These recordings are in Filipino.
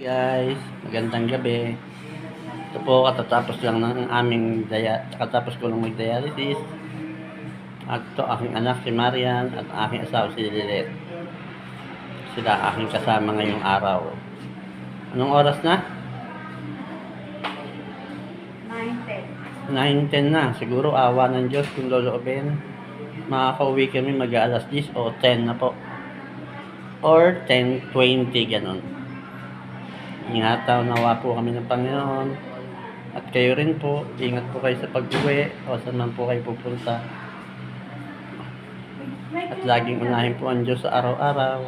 Guys, magandang gabi. Ito po, katatapos lang ng aming daya, katapos ko lang mag-dialysis. At ito, aking anak si Marian at aking asawa si Lilet. Sila aking kasama ngayong araw. Anong oras na? 9, 9.10 na. Siguro awa ng Diyos kung loloobin. Makakauwi kami mag-aalas 10 o 10 na po. Or 10.20, ganun. Ingataw nawa po kami ng Panginoon. At kayo rin po, ingat po kayo sa pag-uwi o saan man po kayo pupunta. At laging unahin po ang Diyos sa araw-araw.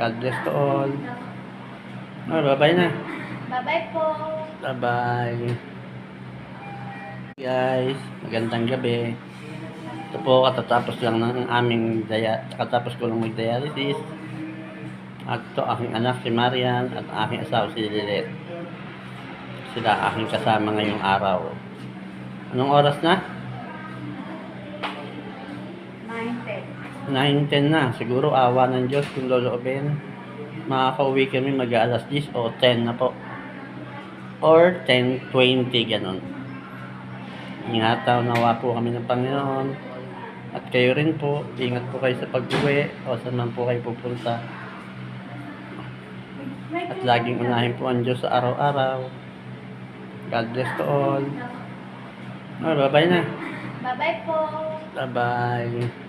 God bless to all. Oh, bye-bye na. Bye-bye po. Bye-bye. Guys, magandang gabi. Ito po, katatapos lang ng aming daya, katapos ko lang mag-dialysis. At ito, aking anak si Marian at aking asawa si Lilet. Sila aking kasama ngayong araw. Anong oras na? 9, 10. 9.10 na. Siguro awa ng Diyos kung loloobin. Makakauwi kami mag-aalas 10 o 10 na po. Or 10.20, ganun. Ingataw nawa po kami ng Panginoon. At kayo rin po, ingat po kayo sa pag-uwi o saan man po kayo pupunta. At laging unahin po ang Diyos sa araw-araw. God bless to all. Oh, bye-bye na. Bye-bye po. Bye-bye.